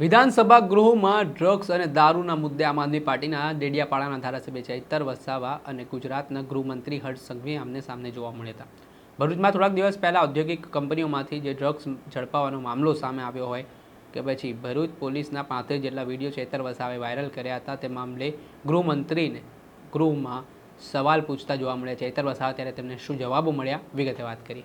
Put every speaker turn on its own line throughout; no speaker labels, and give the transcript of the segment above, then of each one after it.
વિધાનસભા ગૃહમાં ડ્રગ્સ અને દારૂના મુદ્દે આમ આદમી પાર્ટીના ડેડિયાપાડાના ધારાસભ્ય ચૈતર વસાવા અને ગુજરાતના ગૃહમંત્રી હર્ષ સંઘવી આમને સામને જોવા મળ્યા હતા. ભરૂચમાં થોડાક દિવસ પહેલાં ઔદ્યોગિક કંપનીઓમાંથી જે ડ્રગ્સ ઝડપાવાનો મામલો સામે આવ્યો હોય કે પછી ભરૂચ પોલીસના પાંત્રીસ જેટલા વીડિયો ચૈતર વસાવે વાયરલ કર્યા હતા, તે મામલે ગૃહમંત્રીને ગૃહમાં સવાલ પૂછતા જોવા મળ્યા. ચૈતર વસાવા ત્યારે તેમને શું જવાબો મળ્યા? વિગતે વાત કરી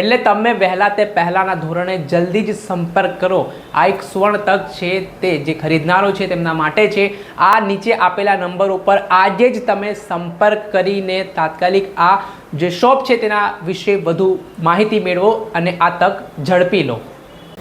એટલે તમે વહેલા તે પહેલાંના ધોરણે જલ્દી જ સંપર્ક કરો. આ એક સુવર્ણ તક છે તે જે ખરીદનારો છે તેમના માટે છે. આ નીચે આપેલા નંબર ઉપર આજે જ તમે સંપર્ક કરીને તાત્કાલિક આ જે શોપ છે તેના વિશે વધુ માહિતી મેળવો અને આ તક ઝડપી લો.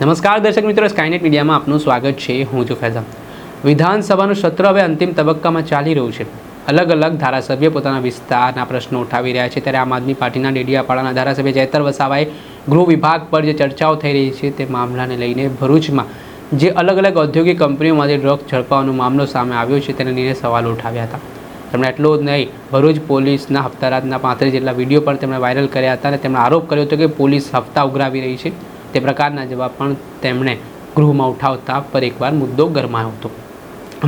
નમસ્કાર દર્શક મિત્રો સ્કાયનેટ મીડિયામાં આપનું સ્વાગત છે. હું જો ફેઝા વિધાનસભાનું સત્ર હવે અંતિમ તબક્કામાં ચાલી રહ્યું છે. અલગ અલગ ધારાસભ્ય પોતાના વિસ્તારના પ્રશ્નો ઉઠાવી રહ્યા છે. ત્યારે આમ આદમી પાર્ટીના ડેડિયાપાડાના ધારાસભ્ય ચૈતર વસાવાએ ગૃહ વિભાગ પર જે ચર્ચાઓ થઈ રહી છે તે મામલાને લઈને ભરૂચમાં જે અલગ અલગ ઔદ્યોગિક કંપનીઓમાંથી ડ્રગ્સ ઝડપાવાનો મામલો સામે આવ્યો છે તેને લઈને સવાલો ઉઠાવ્યા હતા. તેમણે એટલું જ નહીં, ભરૂચ પોલીસના હપ્તારાતના પાંત્રીસ જેટલા વીડિયો પણ તેમણે વાયરલ કર્યા હતા અને તેમણે આરોપ કર્યો હતો કે પોલીસ હપ્તા ઉઘરાવી રહી છે. તે પ્રકારના જવાબ પણ તેમણે ગૃહમાં ઉઠાવતા પર એકવાર મુદ્દો ગરમાયો હતો.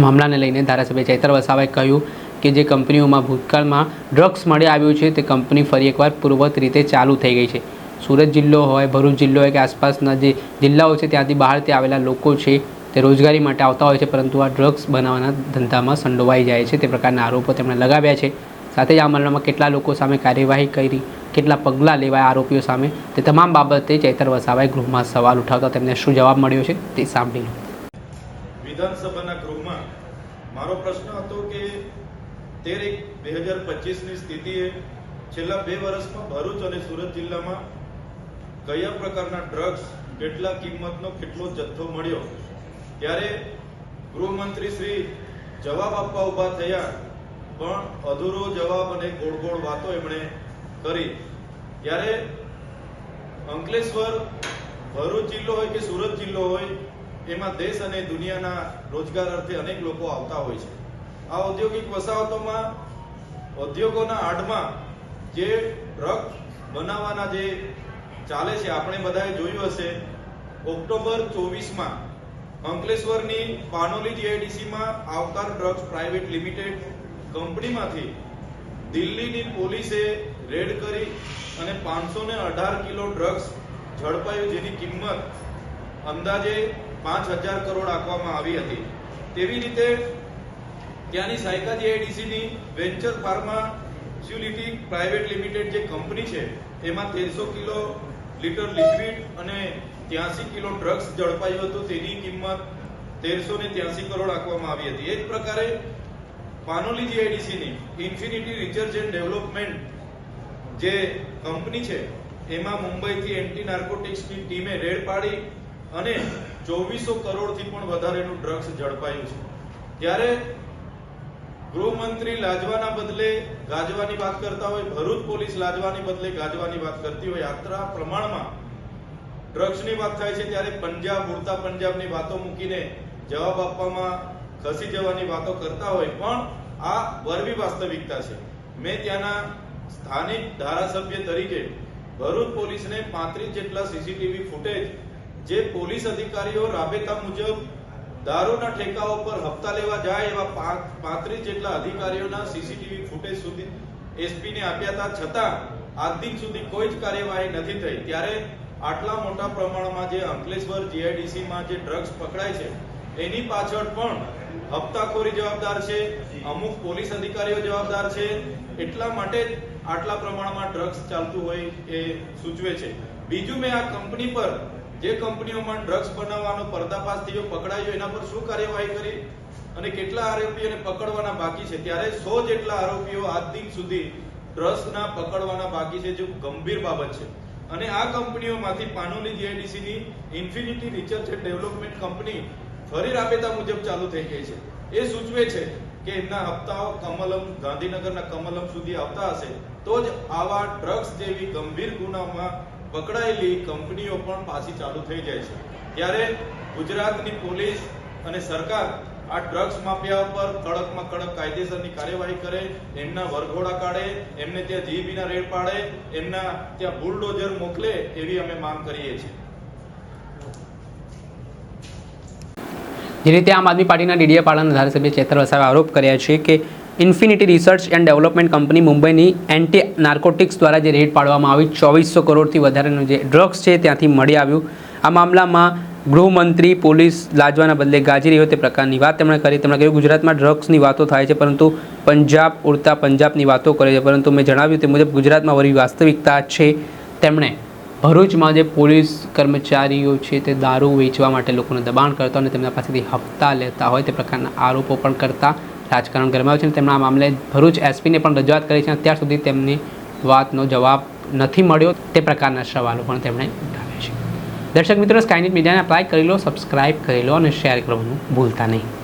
મામલાને લઈને ધારાસભ્ય ચૈતર વસાવાએ કહ્યું કે જે કંપનીઓમાં ભૂતકાળમાં ડ્રગ્સ મળી આવ્યું છે, તે કંપની ફરી એકવાર પૂર્વત રીતે ચાલુ થઈ ગઈ છે. સુરત જિલ્લો હોય, ભરૂચ જિલ્લો હોય કે આસપાસના જે જિલ્લાઓ છે, ત્યાંથી બહારથી આવેલા લોકો છે, તે રોજગારી માટે આવતા હોય છે, પરંતુ આ ડ્રગ્સ બનાવવાના ધંધામાં સંડોવાઈ જાય છે, તે પ્રકારના આરોપો તેમણે લગાવ્યા છે. સાથે જ આ મામલામાં કેટલા લોકો સામે કાર્યવાહી કરી, કેટલા પગલાં લેવાય આરોપીઓ સામે, તે તમામ બાબતે ચૈતર વસાવાએ ગૃહમાં સવાલ ઉઠાવતા તેમને શું જવાબ મળ્યો છે, તે સાંભળી લો.
વિધાનસભાના ગૃહમાં મારો પ્રશ્ન હતો કે તેર એક બે હજાર પચીસની સ્થિતિએ છેલ્લા બે વર્ષમાં ભરૂચ અને સુરત જિલ્લામાં કયા પ્રકારના ડ્રગ્સ કેટલા કિંમતનો કેટલો જથ્થો મળ્યો? ત્યારે ગૃહમંત્રી શ્રી જવાબ આપવા ઊભા થયા, પણ અધૂરો જવાબ અને ગોળ ગોળ વાતો એમણે કરી. ત્યારે અંકલેશ્વર ભરૂચ જિલ્લો હોય કે સુરત જિલ્લો હોય, એમાં દેશ અને દુનિયાના રોજગાર અર્થે અનેક લોકો આવતા હોય છે. આ ઔદ્યોગિક વસાહતોમાં ઉદ્યોગોના આડમાં જે ડ્રગ બનાવવાના જે ચાલે છે, આપણે બધાએ જોયું હશે, ઓક્ટોબર ચોવીસમાં અંકલેશ્વરની પાનોલી જીઆઈડીસીમાં આવકાર ડ્રગ્સ પ્રાઇવેટ લિમિટેડ કંપનીમાંથી દિલ્હીની પોલીસે રેડ કરી અને પાંચસો ને અઢાર કિલો ડ્રગ્સ ઝડપાયું, જેની કિંમત અંદાજે પાંચ હજાર કરોડ આપવામાં આવી હતી. તેવી રીતે ત્યાંની સાયકા જીઆઈડીસીની વેન્ચર ફાર્માસ્યુલિટી પ્રાઇવેટ લિમિટેડ જે કંપની છે, એમાં તેરસો કિલો લીટર લિક્વિડ અને ત્યાંસી કિલો ડ્રગ્સ ઝડપાયું હતું. તેની કિંમત તેરસો ને ત્યાંસી કરોડ આપવામાં આવી હતી. એ જ પ્રકારે પાનોલી જીઆઈડીસીની ઇન્ફિનિટી રિસર્ચ એન્ડ ડેવલપમેન્ટ જે કંપની છે, એમાં મુંબઈથી એન્ટી નાર્કોટિક્સની ટીમે રેડ પાડી અને ચોવીસો કરોડથી પણ વધારેનું ડ્રગ્સ ઝડપાયું છે. ત્યારે ગૃહમંત્રી લાજવાના બદલે ગાજવાની વાત કરતા હોય, ભરૂચ પોલીસ લાજવાની બદલે ગાજવાની વાત કરતી હોય, યાત્રા પ્રમાણમાં ડ્રગ્સની વાત થાય છે ત્યારે પંજાબ, ઉડતા પંજાબની વાતો મૂકીને જવાબ આપવામાં ખસી જવાની વાતો કરતા હોય. પણ આ વરવી વાસ્તવિકતા છે. મેં ત્યાંના સ્થાનિક ધારાસભ્ય તરીકે ભરૂચ પોલીસને પાંત્રીસ જેટલા સીસીટીવી ફૂટેજ જે પોલીસ અધિકારીઓ રાબેતા મુજબ દારૂના ઠેકાઓ પર હપ્તા લેવા જાય એવા પાંત્રીસ જેટલા અધિકારીઓના સીસીટીવી ફૂટેજ સુધી એસપીને આપ્યા હતા. છતાં આજ દિન સુધી કોઈ જ કાર્યવાહી નથી થઈ. ત્યારે આટલા મોટા પ્રમાણમાં જે અંકલેશ્વર જીઆઈડીસીમાં જે ડ્રગ્સ પકડાય છે, એની પાછળ પણ હપ્તાખોરી જવાબદાર છે, અમુક પોલીસ અધિકારીઓ જવાબદાર છે. એટલા માટે આટલા પ્રમાણમાં ડ્રગ્સ ચાલતું હોય એ સૂચવે છે. બીજું મેં આ કંપની પર જે કંપનીઓમાં ડ્રગ્સ બનાવવાનો પર્દાફાશ થયો, પકડાયો, એના પર શું કાર્યવાહી કરી અને કેટલા આરોપીઓને પકડવાના બાકી છે? ત્યારે સો જેટલા આરોપીઓ આજ દિન સુધી ડ્રગ્સના પકડવાના બાકી છે, જે ગંભીર બાબત છે. અને આ કંપનીઓમાંથી Panoli જીઆઈડીસીની Infinity Research and Development company ફરી રાબેતા મુજબ ચાલુ થઈ ગઈ છે. એ સૂચવે છે કે એમના હપ્તાઓ કમલમ, ગાંધીનગરના કમલમ સુધી આવતા હશે. તો જ આવા ડ્રગ્સ જેવી ગંભીર ગુનામાં પકડાયેલી કંપનીઓ પણ પાછી ચાલુ થઈ જાય છે. ત્યારે ગુજરાતની પોલીસ અને સરકાર આ ડ્રગ્સ માફિયા પર કડકમાં કડક કાયદેસરની કાર્યવાહી કરે, એમના વરઘોડા કાઢે, એમને ત્યાં જીબીના રેડ પાડે, એમના ત્યાં બુલડોઝર મોકલે એવી અમે માંગ કરીએ છીએ.
જે રીતે આમ આદમી પાર્ટીના ડીડીયાપાડાના ધારાસભ્ય ચેતર વસાવે આરોપ કર્યા છે કે infinity research and development company મુંબઈની એન્ટી નાર્કોટિક્સ દ્વારા જે રેડ પાડવામાં આવી, ચોવીસો કરોડથી વધારેનું જે ડ્રગ્સ છે ત્યાંથી મળી આવ્યું. આ મામલામાં ગૃહમંત્રી, પોલીસ લાજવાના બદલે ગાજી રહ્યો તે પ્રકારની વાત તેમણે કરી. તેમણે કહ્યું, ગુજરાતમાં ડ્રગ્સની વાતો થાય છે, પરંતુ પંજાબ ઉડતા પંજાબની વાતો કરે છે. પરંતુ મેં જણાવ્યું તે મુજબ ગુજરાતમાં વળી વાસ્તવિકતા છે તેમણે. ભરૂચમાં જે પોલીસ કર્મચારીઓ છે તે દારૂ વેચવા માટે લોકોને દબાણ કરતા અને તેમના પાસેથી હપ્તા લેતા હોય તે પ્રકારના આરોપો પણ કરતા રાજકારણ ગરમાયું છે અને તેમના આ મામલે ભરૂચ એસપીને પણ રજૂઆત કરી છે અત્યાર સુધી તેમની વાતનો જવાબ નથી મળ્યો. તે પ્રકારના સવાલો પણ તેમણે ઉઠાવ્યા છે. દર્શક મિત્રો સ્કાયનેટ મીડિયાને અપ્લાય કરી લો સબસ્ક્રાઇબ કરી લો અને શેર કરવાનું ભૂલતા નહીં.